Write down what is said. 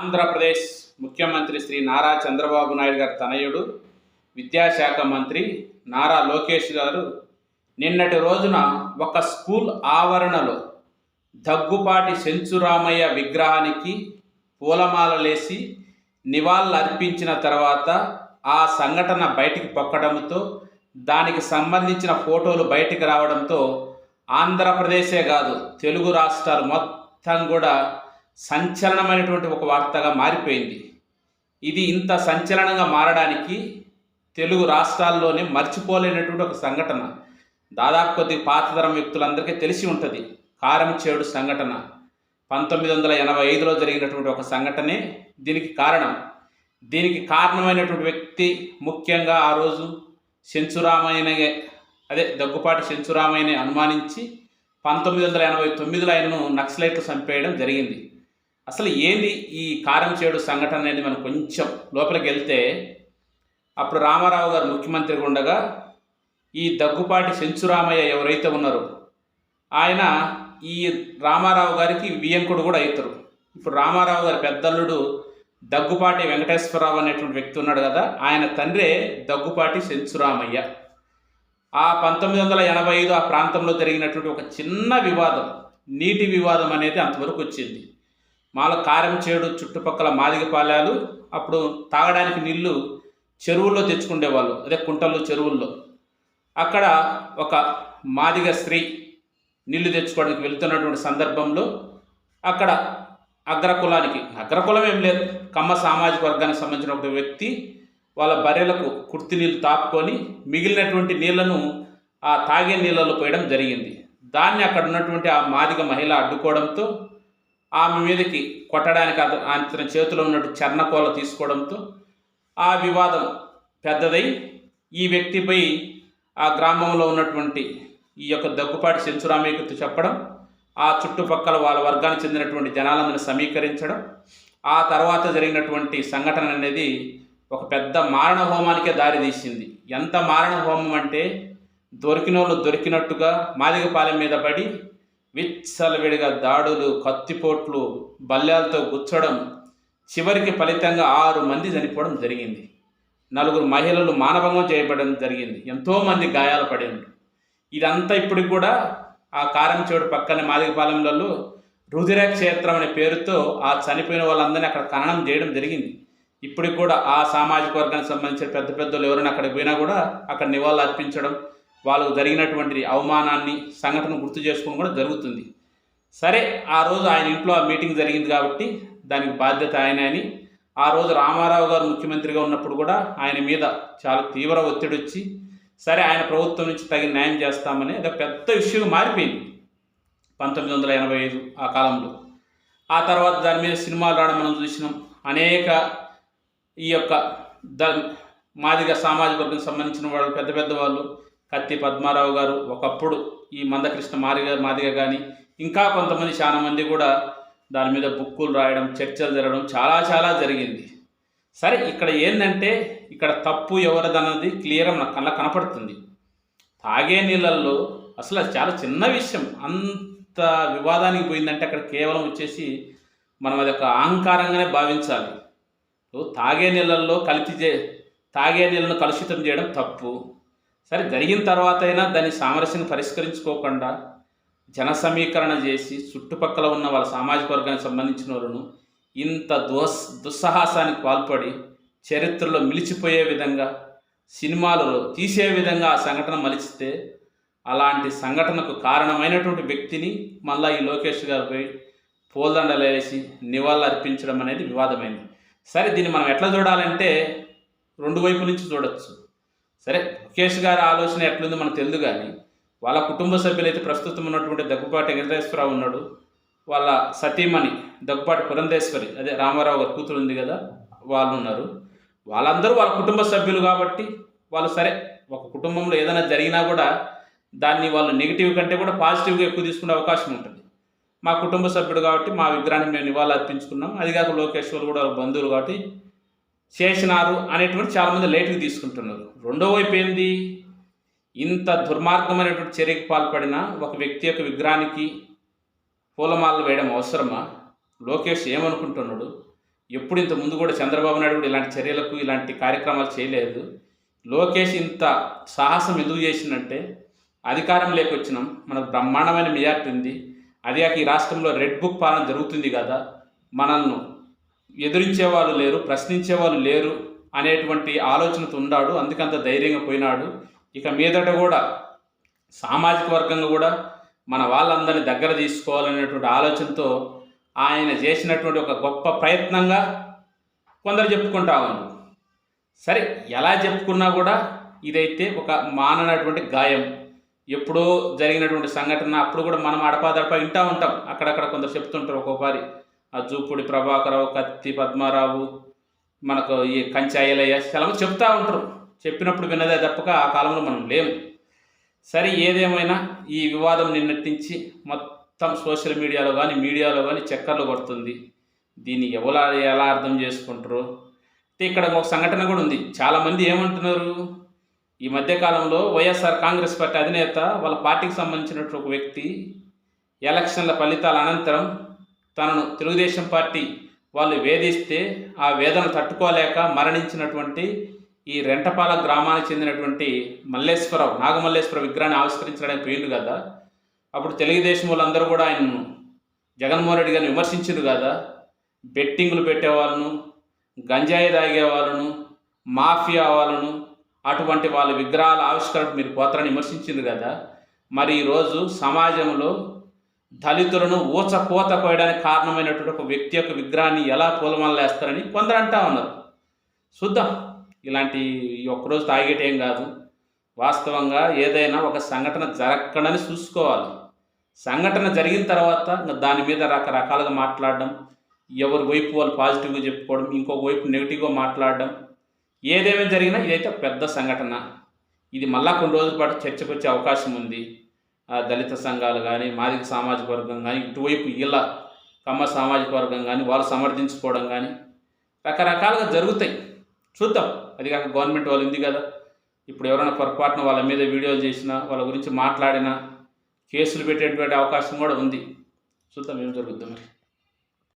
ఆంధ్రప్రదేశ్ ముఖ్యమంత్రి శ్రీ నారా చంద్రబాబు నాయుడు గారి తనయుడు విద్యాశాఖ మంత్రి నారా లోకేష్ గారు నిన్నటి రోజున ఒక స్కూల్ ఆవరణలో దగ్గుపాటి సెంచురామయ్య విగ్రహానికి పూలమాలలేసి నివాళులు అర్పించిన తర్వాత ఆ సంఘటన బయటికి పొక్కడంతో దానికి సంబంధించిన ఫోటోలు బయటికి రావడంతో ఆంధ్రప్రదేశే కాదు తెలుగు రాష్ట్రాలు మొత్తం కూడా సంచలనమైనటువంటి ఒక వార్తగా మారిపోయింది. ఇది ఇంత సంచలనంగా మారడానికి తెలుగు రాష్ట్రాల్లోనే మర్చిపోలేనటువంటి ఒక సంఘటన. దాదాపు కొద్ది పాతతరం వ్యక్తులందరికీ తెలిసి ఉంటుంది. కారం చేడు సంఘటన. పంతొమ్మిది వందల ఎనభై ఐదులో జరిగినటువంటి ఒక సంఘటనే దీనికి కారణం. దీనికి కారణమైనటువంటి వ్యక్తి ముఖ్యంగా ఆ రోజు సెంచురామయ్యనే అదే దగ్గుపాటి సెంచురామయ్యని అనుమానించి పంతొమ్మిది వందల ఎనభై తొమ్మిదిలో ఆయనను నక్సలైట్లు చంపేయడం జరిగింది. అసలు ఏంది ఈ కారం చేడు సంఘటన అనేది మనం కొంచెం లోపలికి వెళ్తే అప్పుడు రామారావు గారు ముఖ్యమంత్రిగా ఉండగా ఈ దగ్గుపాటి సెంచురామయ్య ఎవరైతే ఉన్నారో ఆయన ఈ రామారావు గారికి వియంకుడు కూడా అవుతారు. ఇప్పుడు రామారావు గారి పెద్దల్లుడు దగ్గుపాటి వెంకటేశ్వరరావు అనేటువంటి వ్యక్తి ఉన్నాడు కదా ఆయన తండ్రే దగ్గుపాటి సెంచురామయ్య ఆ పంతొమ్మిది వందల ఎనభై ఐదు ఆ ప్రాంతంలో జరిగినటువంటి ఒక చిన్న వివాదం నీటి వివాదం అనేది అంతవరకు వచ్చింది. మాల కారం చేడు చుట్టుపక్కల మాదిగపాలెలు అప్పుడు తాగడానికి నీళ్ళు చెరువుల్లో తెచ్చుకునేవాళ్ళు అదే కుంటలు చెరువుల్లో. అక్కడ ఒక మాదిగ స్త్రీ నీళ్ళు తెచ్చుకోవడానికి వెళ్తున్నటువంటి సందర్భంలో అక్కడ అగ్రకులానికి అగ్రకులం ఏం లేదు కమ్మ సామాజిక వర్గానికి సంబంధించిన ఒక వ్యక్తి వాళ్ళ బర్రెలకు కుర్తి నీళ్ళు తాపుకొని మిగిలినటువంటి నీళ్ళను ఆ తాగే నీళ్ళలో పోయడం జరిగింది. దాన్ని అక్కడ ఉన్నటువంటి ఆ మాదిగ మహిళ అడ్డుకోవడంతో ఆమె మీదకి కొట్టడానికి అతను చేతిలో ఉన్నట్టు చర్ణకోల తీసుకోవడంతో ఆ వివాదం పెద్దదై ఈ వ్యక్తిపై ఆ గ్రామంలో ఉన్నటువంటి ఈ యొక్క దగ్గుపాటి సెంచురామయ్యకు చెప్పడం ఆ చుట్టుపక్కల వాళ్ళ వర్గానికి చెందినటువంటి జనాలందరిని సమీకరించడం ఆ తర్వాత జరిగినటువంటి సంఘటన అనేది ఒక పెద్ద మారణ హోమానికే దారితీసింది ఎంత మారణ హోమం అంటే దొరికిన వాళ్ళు దొరికినట్టుగా మాదిగపాలెం మీద పడి విచ్చలవిడిగా దాడులు కత్తిపోట్లు బల్యాలతో గుచ్చడం చివరికి ఫలితంగా ఆరు మంది చనిపోవడం జరిగింది. నలుగురు మహిళలు మానభంగం చేయబడడం జరిగింది. ఎంతోమంది గాయాలు పడింది ఇదంతా ఇప్పటికి కూడా ఆ కారం చెడు పక్కన మాదిగపాలెంలలో రుధిర క్షేత్రం అనే పేరుతో ఆ చనిపోయిన వాళ్ళందరినీ అక్కడ ఖననం చేయడం జరిగింది. ఇప్పటికి కూడా ఆ సామాజిక వర్గానికి సంబంధించిన పెద్ద పెద్దలు ఎవరైనా అక్కడికి పోయినా కూడా అక్కడ నివాళులు అర్పించడం వాళ్ళకు జరిగినటువంటి అవమానాన్ని సంఘటన గుర్తు చేసుకోవడం కూడా జరుగుతుంది. సరే ఆ రోజు ఆయన ఇంట్లో ఆ మీటింగ్ జరిగింది కాబట్టి దానికి బాధ్యత ఆయన అని ఆ రోజు రామారావు గారు ముఖ్యమంత్రిగా ఉన్నప్పుడు కూడా ఆయన మీద చాలా తీవ్ర ఒత్తిడి వచ్చి సరే ఆయన ప్రభుత్వం నుంచి తగిన న్యాయం చేస్తామని ఒక పెద్ద ఇష్యూ మారిపోయింది పంతొమ్మిది వందల ఎనభై ఐదు ఆ కాలంలో. ఆ తర్వాత దాని మీద సినిమాలు రావడం మనం చూసినాం. అనేక ఈ యొక్క ద మాదిగ సామాజిక వర్గం సంబంధించిన వాళ్ళు పెద్ద పెద్ద వాళ్ళు కత్తి పద్మారావు గారు ఒకప్పుడు ఈ మందకృష్ణ మాదిగ మాదిగ కానీ ఇంకా కొంతమంది చాలా మంది కూడా దాని మీద బుక్కులు రాయడం చర్చలు జరగడం చాలా చాలా జరిగింది. సరే ఇక్కడ ఏంటంటే ఇక్కడ తప్పు ఎవరిదన్నది క్లియర్గా నాకు కళ్ళ కనపడుతుంది. తాగే నీళ్ళల్లో అసలు అది చాలా చిన్న విషయం. అంత వివాదానికి పోయిందంటే అక్కడ కేవలం వచ్చేసి మనం అది ఒక అహంకారంగానే భావించాలి. తాగే నీళ్ళల్లో కలిపి చే తాగే నీళ్ళను కలుషితం చేయడం తప్పు. సరే జరిగిన తర్వాత అయినా దాన్ని సామరస్యం పరిష్కరించుకోకుండా జన సమీకరణ చేసి చుట్టుపక్కల ఉన్న వాళ్ళ సామాజిక వర్గానికి సంబంధించిన వాళ్ళను ఇంత దుస్ దుస్సాహసానికి పాల్పడి చరిత్రలో మిలిచిపోయే విధంగా సినిమాలు తీసే విధంగా ఆ సంఘటన మలిచితే అలాంటి సంఘటనకు కారణమైనటువంటి వ్యక్తిని మళ్ళీ ఈ లోకేష్ గారు పోయి పూలదండలు వేసి నివాళులు అర్పించడం అనేది వివాదమైంది. సరే దీన్ని మనం ఎట్లా చూడాలంటే రెండు వైపు నుంచి చూడొచ్చు. సరే ముఖేష్ గారి ఆలోచన ఎట్లుందో మనకు తెలియదు కానీ వాళ్ళ కుటుంబ సభ్యులైతే ప్రస్తుతం ఉన్నటువంటి దగ్గుపాటి వెంకటేశ్వరరావు ఉన్నాడు. వాళ్ళ సతీమణి దగ్గుపాటి పురంధేశ్వరి అదే రామారావు గారి కూతురు ఉంది కదా వాళ్ళు ఉన్నారు. వాళ్ళందరూ వాళ్ళ కుటుంబ సభ్యులు కాబట్టి వాళ్ళు సరే ఒక కుటుంబంలో ఏదైనా జరిగినా కూడా దాన్ని వాళ్ళు నెగిటివ్ కంటే కూడా పాజిటివ్గా ఎక్కువ తీసుకునే అవకాశం ఉంటుంది. మా కుటుంబ సభ్యుడు కాబట్టి మా విగ్రహాన్ని మేము నివాళులు అర్పించుకున్నాం. అది కాక లోకేశ్వర్ కూడా వాళ్ళ బంధువులు కాబట్టి చేసినారు అనేటువంటి చాలామంది లైట్గా తీసుకుంటున్నారు. రెండో వైపు ఏంది? ఇంత దుర్మార్గమైనటువంటి చర్యకు పాల్పడిన ఒక వ్యక్తి యొక్క విగ్రహానికి పూలమాలలు వేయడం అవసరమా? లోకేష్ ఏమనుకుంటున్నాడు? ఎప్పుడు ఇంత ముందు కూడా చంద్రబాబు నాయుడు కూడా ఇలాంటి చర్యలకు ఇలాంటి కార్యక్రమాలు చేయలేదు. లోకేష్ ఇంత సాహసం ఎందుకు చేసిందంటే అధికారం లేకొచ్చినాం మనకు బ్రహ్మాండమైన మెజార్టీ ఉంది. అది కాక ఈ రాష్ట్రంలో రెడ్ బుక్ పాలన జరుగుతుంది కదా మనల్ని ఎదురించేవాళ్ళు లేరు ప్రశ్నించేవాళ్ళు లేరు అనేటువంటి ఆలోచనతో ఉన్నాడు. అందుకంత ధైర్యంగా పోయినాడు. ఇక మీదట కూడా సామాజిక వర్గంగా కూడా మన వాళ్ళందరినీ దగ్గర తీసుకోవాలనేటువంటి ఆలోచనతో ఆయన చేసినటువంటి ఒక గొప్ప ప్రయత్నంగా కొందరు చెప్పుకుంటా ఉన్నారు. సరే ఎలా చెప్పుకున్నా కూడా ఇదైతే ఒక మాననటువంటి గాయం. ఎప్పుడో జరిగినటువంటి సంఘటన అప్పుడు కూడా మనం అడపాదడపా వింటూ ఉంటాం. అక్కడక్కడ కొందరు చెప్తుంటారు ఒక్కొక్కరి జూపుడి ప్రభాకరరావు కత్తి పద్మారావు మనకు ఈ కంచాయలయ్య చాలా చెప్తూ ఉంటారు. చెప్పినప్పుడు విన్నదే తప్పక ఆ కాలంలో మనం లేము సరే ఏదేమైనా ఈ వివాదం నిన్నటించి మొత్తం సోషల్ మీడియాలో కానీ మీడియాలో కానీ చక్కర్లు కొడుతుంది. దీన్ని ఎవరు ఎలా అర్థం చేసుకుంటారు? ఇక్కడ ఒక సంఘటన కూడా ఉంది. చాలామంది ఏమంటున్నారు? ఈ మధ్యకాలంలో వైఎస్ఆర్ కాంగ్రెస్ పార్టీ అధినేత వాళ్ళ పార్టీకి సంబంధించినటువంటి ఒక వ్యక్తి ఎలక్షన్ల ఫలితాల అనంతరం తనను తెలుగుదేశం పార్టీ వాళ్ళు వేధిస్తే ఆ వేదన తట్టుకోలేక మరణించినటువంటి ఈ రెంటపాల గ్రామానికి చెందినటువంటి మల్లేశ్వరరావు నాగమల్లేశ్వర విగ్రహాన్ని ఆవిష్కరించడానికి పోయిండు కదా. అప్పుడు తెలుగుదేశం వాళ్ళందరూ కూడా ఆయనను జగన్మోహన్ రెడ్డి గారిని విమర్శించారు కదా. బెట్టింగులు పెట్టేవాళ్ళను గంజాయి తాగే వాళ్ళను మాఫియా వాళ్ళను అటువంటి వాళ్ళ విగ్రహాల ఆవిష్కరణకు మీరు పోతారని విమర్శించింది కదా. మరి ఈరోజు సమాజంలో దళితులను ఊచకోత కోయడానికి కారణమైనటువంటి ఒక వ్యక్తి యొక్క విగ్రహాన్ని ఎలా పూలమల్లేస్తారని కొందరు అంటా ఉన్నారు. చూద్దాం. ఇలాంటి ఒక్కరోజు తాగేటేం కాదు. వాస్తవంగా ఏదైనా ఒక సంఘటన జరగకడని చూసుకోవాలి. సంఘటన జరిగిన తర్వాత దాని మీద రకరకాలుగా మాట్లాడడం ఎవరి వైపు వాళ్ళు పాజిటివ్గా చెప్పుకోవడం ఇంకొక వైపు నెగిటివ్గా మాట్లాడడం ఏదేమైనా జరిగినా ఇదైతే పెద్ద సంఘటన. ఇది మళ్ళా కొన్ని రోజుల పాటు చర్చకు వచ్చే అవకాశం ఉంది. దళిత సంఘాలు కానీ మాదిక సామాజిక వర్గం కానీ ఇటువైపు ఇలా కమ్మ సామాజిక వర్గం కానీ వాళ్ళు సమర్థించుకోవడం కానీ రకరకాలుగా జరుగుతాయి. చూద్దాం. అది కాక గవర్నమెంట్ వాళ్ళు ఉంది కదా. ఇప్పుడు ఎవరైనా పొరపాటున వాళ్ళ మీద వీడియోలు చేసినా వాళ్ళ గురించి మాట్లాడినా కేసులు పెట్టేటువంటి అవకాశం కూడా ఉంది. చూద్దాం ఏం జరుగుద్దాం మరి.